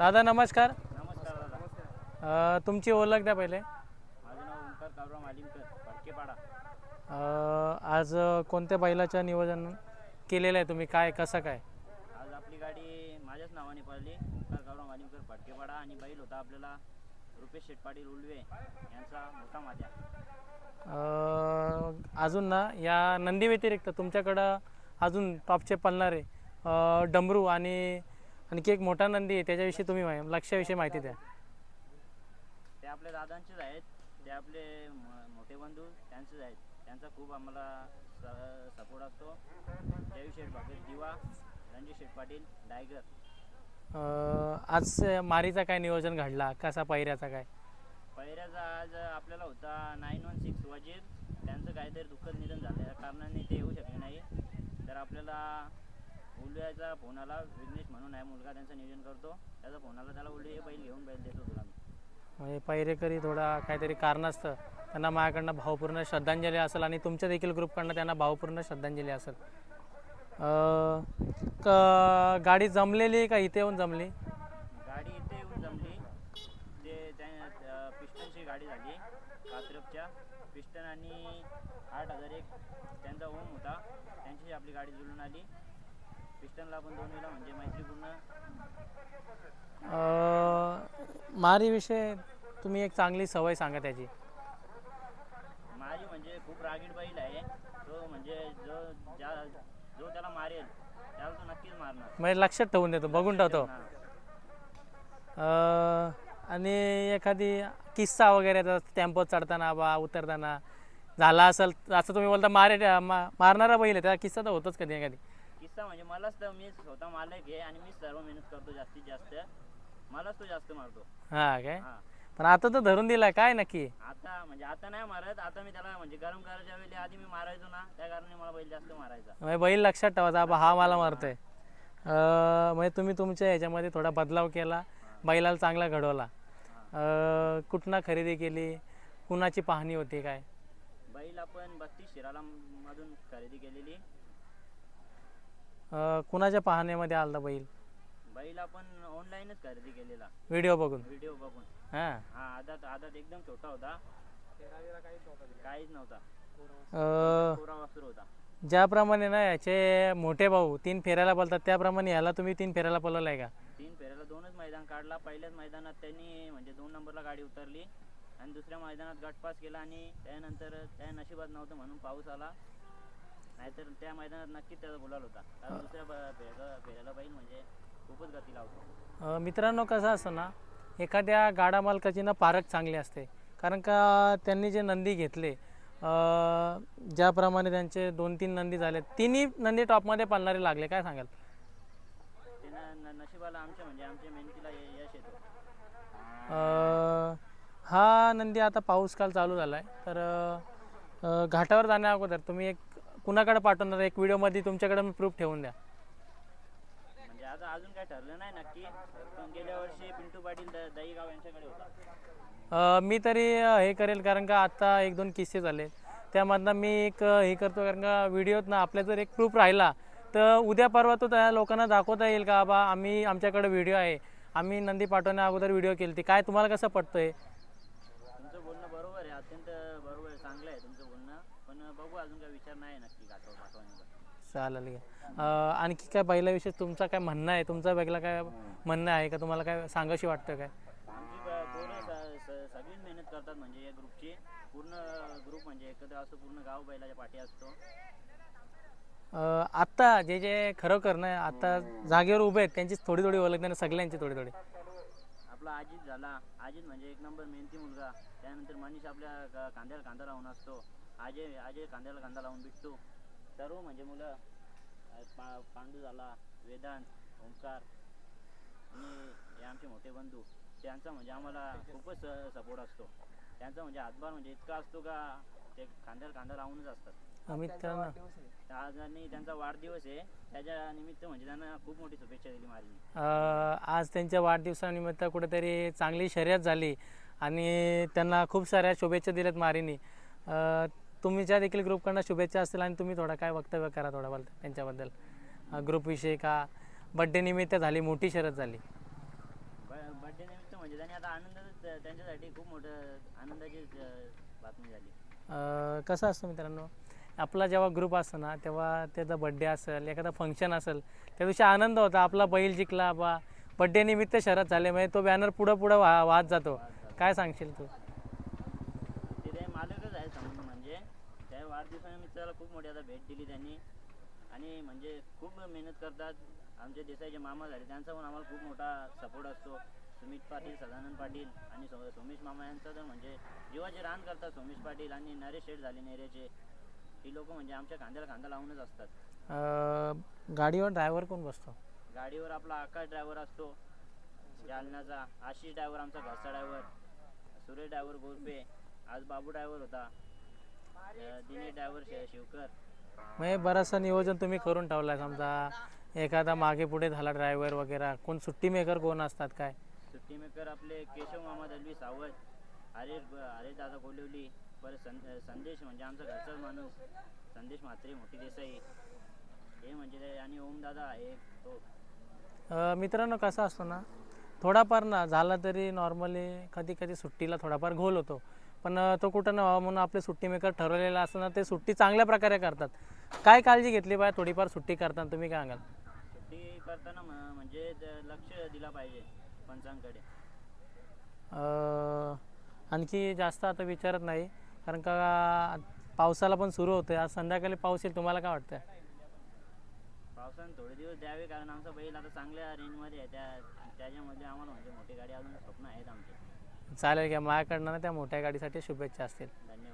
दादा नमस्कार. नमस्कार दादा. अ, तुमची ओळख द्या पहिले. माझं नाव ओंकार अ, आज कोणत्या बैलाचं नियोजन केलेलं आहे तुम्ही? काय कसं काय? आज आपली गाडी माझ्याच नावाने पडली ओंकार काबराव मालिमकर फटकेपाडा आणि बैल होता आपल्याला रुपेश पाटील उलवे यांचा मोठा माझ्या. अ, अजून ना या नंदी व्यतिरिक्त तुमच्याकडं अजून टॉपचे पळणारे अ, डमरू आणि आणखी एक मोठा नंदी आहे त्याच्याविषयी तुम्ही लक्षाविषयी माहिती द्या. ते आपल्या दादांचेच आहेत ते आपले मोठे बंधू त्यांचेच आहेत. त्यांचा खूप आम्हाला सपोर्ट असतो. जयू शेठ भगत दिवा रणजित शेठ पाटील डायगर. आज मारीचा काय नियोजन घडला? कसा पैऱ्याचा काय? पहिल्याचा आज आपल्याला होता नाईन वन सिक्स वजीर. त्यांचं काहीतरी दुःखद निधन झाल्या कारणाने ते येऊ शकले नाही. तर आपल्याला उलव्याचा फोन आला विघ्नेश म्हणून आहे मुलगा त्यांचं नियोजन करतो. त्याचा फोन आला त्याला उलवे हे बैल घेऊन बैल देतो तुला मी. म्हणजे पैरेकरी थोडा काहीतरी कारण असतं त्यांना माझ्याकडनं भावपूर्ण श्रद्धांजली असेल आणि तुमच्या देखील ग्रुपकडनं त्यांना भावपूर्ण श्रद्धांजली असेल. अ, क गाडी जमलेली का इथे येऊन जमली? गाडी इथे येऊन जमली. ते त्या पिस्टनची गाडी झाली कात्रपच्या. पिस्टन आणि आठ हजार एक त्यांचा ओम होता. त्यांची आपली गाडी जुळून आली. पिस्टनला आपण म्हणजे मैत्रीपूर्ण. अ, मारीविषयी तुम्ही एक चांगली सवय सांगा त्याची. माझी म्हणजे खूप रागीट बैल आहे. तो म्हणजे जो ज्या जो त्याला मारेल त्याला तो नक्कीच मारणार. म्हणजे लक्षात ठेवून देतो बघून ठेवतो. आणि एखादी किस्सा वगैरे टेम्पो चढताना बा उतरताना झाला असेल असं तुम्ही बोलता मारे मा मारणारा बैल आहे त्याचा किस्सा तर होतोच कधी ना कधी. किस्सा म्हणजे मलाच तर मी स्वतः मालक आहे आणि मी सर्व मेहनत करतो जास्तीत जास्त. मलाच तो जास्त मारतो. हा काय? हा. पण आता तर धरून दिला काय नक्की? आता म्हणजे आता नाही मारत आता मी त्याला म्हणजे गरम करायच्या वेळी आधी मी मारायचो ना त्या कारणाने मला बैल जास्त मारायचा. म्हणजे बैल लक्षात ठेवायचा बा हा मला मारतोय. अं, म्हणजे तुम्ही तुमच्या ह्याच्यामध्ये थोडा बदलाव केला बैलाला चांगला घडवला. अं, कुठनं खरेदी केली कुणाची पाहणी होती काय? बैल आपण बत्तीस शिराला मधून खरेदी केलेली. अं, कुणाच्या पाहण्यामध्ये आलता बैल? बैल आपण ऑनलाईनच खरेदी केलेला. व्हिडिओ बघून? व्हिडिओ बघून. हां. हा आदात आदात एकदम छोटा होता. काहीच नव्हता. अं, कोरा वासरू होता. ज्याप्रमाणे ना याचे मोठे भाऊ तीन फेऱ्याला बोलतात त्याप्रमाणे याला तुम्ही तीन फेऱ्याला पळवलं आहे का? तीन फेऱ्याला दोनच मैदान काढला. पहिल्याच मैदानात त्यांनी म्हणजे दोन नंबरला गाडी उतरली. आणि दुसऱ्या मैदानात गटपास केला आणि त्यानंतर त्या नशिबात नव्हतं म्हणून पाऊस आला. नाहीतर त्या मैदानात नक्कीच त्याचा गुलाल होता. कारण दुसऱ्या ब- फेऱ्याला फेऱ्याला बैल म्हणजे खूपच गती लावतो. मित्रांनो कसं असतं ना एखाद्या गाडा मालकाची ना पारख चांगली असते. कारण का त्यांनी जे नंदी घेतले अ, ज्याप्रमाणे त्यांचे दोन तीन नंदी झाले तिन्ही नंदी टॉपमध्ये पालणारे लागले. काय सांगाल? नशिबाला आमच्या म्हणजे आमच्या मेहनतीला यश येतो. हा नंदी आता पाऊस काल चालू झाला आहे तर घाटावर जाण्या अगोदर तुम्ही एक कुणाकडे पाठवणार? एक व्हिडिओमध्ये तुमच्याकडे मी प्रूफ ठेवून द्या. म्हणजे आता अजून काय ठरलं नाही नक्की. पण गेल्या वर्षी पिंटू पाटील दहीगाव यांच्याकडे होता. मी तरी हे करेल कारण का आता एक दोन किस्से झाले. त्यामधनं मी एक हे करतो कारण का व्हिडिओत ना आपल्या जर एक प्रूफ राहिला तर उद्या परवा तो त्या लोकांना दाखवता येईल का बा आम्ही आमच्याकडे व्हिडिओ आहे. आम्ही नंदी पाठवण्या अगोदर व्हिडिओ केली ती काय तुम्हाला कसं पडतंय तुमचं बोलणं बरोबर आहे अत्यंत बरोबर आहे चांगलं आहे पण बघू अजून विचार नाही नक्की चालेल. अ, आणखी काय बैलाविषयी तुमचं काय म्हणणं आहे? तुमचा वेगळा काय म्हणणं आहे का? तुम्हाला काय सांगाशी वाटतं काय? आमची ब- पोरं स- स- सगळीच मेहनत करतात म्हणजे या ग्रुपची. पूर्ण ग्रुप म्हणजे एकत्र असतो पूर्ण गाव बैलाच्या पाठी असतो. अ, आत्ता जे जे खरोखर ना आता जागेवर उभे आहेत त्यांची थोडी थोडी ओळख नाही सगळ्यांची थोडी थोडी. आपला अजित झाला. अजित म्हणजे एक नंबर मेहनती मुलगा. त्यानंतर मनीष आपल्या क- कांद्याला कांदा लावून असतो. अजय अजय कांद्याला कांदा लावून भेटतो सर्व म्हणजे मुलं पा पांडू झाला वेदांत ओंकार आणि हे आमचे मोठे बंधू त्यांचा म्हणजे आम्हाला खूपच सपोर्ट असतो. त्यांचा म्हणजे हातभार म्हणजे इतका असतो का ते कांद्याला कांदा लावूनच असतात. आज आणि त्यांचा वाढदिवस आहे. त्याच्या निमित्त म्हणजे त्यांना खूप मोठी शुभेच्छा दिली माझी आज त्यांच्या वाढदिवसानिमित्त कुठेतरी चांगली शर्यत झाली. आणि त्यांना खूप साऱ्या शुभेच्छा दिल्यात मारीनी तुमच्या देखील ग्रुपकडनं शुभेच्छा असतील आणि तुम्ही थोडा काय वक्तव्य करा थोडा बोल त्यांच्याबद्दल. ग्रुपविषयी का बड्डे निमित्त झाली मोठी शर्यत झाली? बर्थडे निमित्त म्हणजे त्यांनी आता आनंदाच त्यांच्यासाठी खूप मोठं आनंदाची बातमी झाली. कसं असतं मित्रांनो आपला जेव्हा ग्रुप असतो ना तेव्हा त्याचा बड्डे असेल एखादा फंक्शन असेल त्या दिवशी आनंद होता आपला बैल जिंकला बा बड्डे निमित्त शरद झाले म्हणजे तो बॅनर पुढं पुढं वा वाहत जातो. काय सांगशील ते ते मालकच आहे समजून म्हणजे त्या वाढदिवसानिमित्त त्याला खूप मोठी आता भेट दिली त्यांनी. आणि म्हणजे खूप मेहनत करतात. आमचे देसाईचे मामा झाले त्यांचा पण आम्हाला खूप मोठा सपोर्ट असतो. सुमित पाटील सदानंद पाटील आणि सो सोमेश मामा यांचा तर म्हणजे जीवाचे रान करतात सोमेश पाटील आणि नरेश शेठ झाले नेरेचे. ही लोक म्हणजे आमच्या खांद्याला खांदा लावूनच असतात. गाडीवर ड्रायव्हर कोण बसतो? गाडीवर आपला आकाश ड्रायव्हर असतो. जालन्याचा आशिष ड्रायव्हर आमचा घरचा ड्रायव्हर सुरेश ड्रायव्हर गोरपे. आज बाबू ड्रायव्हर होता. दिनेश ड्रायव्हर शिवकर. म्हणजे बरंचसं नियोजन तुम्ही करून ठेवलं समजा एखादा मागे पुढे झाला ड्रायव्हर वगैरे कोण सुट्टी मेकर कोण असतात काय? सुट्टी मेकर आपले केशव मामा दलवी सावंत हरेश हरेश दादा कोलिवली परत सं संदेश म्हणजे आमचा घरचाच माणूस संदेश म्हात्रे मोठी देसाई. हे म्हणजे ते आणि ओम दादा आहे तो. अ, मित्रांनो कसं असतो ना थोडाफार ना झाला तरी नॉर्मली कधी कधी सुट्टीला थोडाफार घोल होतो. पण तो कुठं ना व्हावा म्हणून आपले सुट्टी मेकर ठरवलेला असतं ना ते सुट्टी चांगल्या प्रकारे करतात. काय काळजी घेतली पाहिजे? थोडीफार सुट्टी करताना तुम्ही काय सांगाल? सुट्टी करताना म्हणजे लक्ष दिला पाहिजे पंचांकडे आणखी जास्त आता विचारत नाही. कारण का पावसाला पण सुरू होतं आज संध्याकाळी पाऊस येईल. तुम्हाला काय वाटतं पावसानं थोडे दिवस द्यावे. कारण आमचा बैल आता चांगल्या रेंजमध्ये आहे. त्या त्याच्यामध्ये आम्हाला म्हणजे मोठी गाडी अजून स्वप्न आहेत आमचे. चालेल घ्या माझ्याकडनं ना त्या मोठ्या गाडीसाठी शुभेच्छा असतील. धन्यवाद.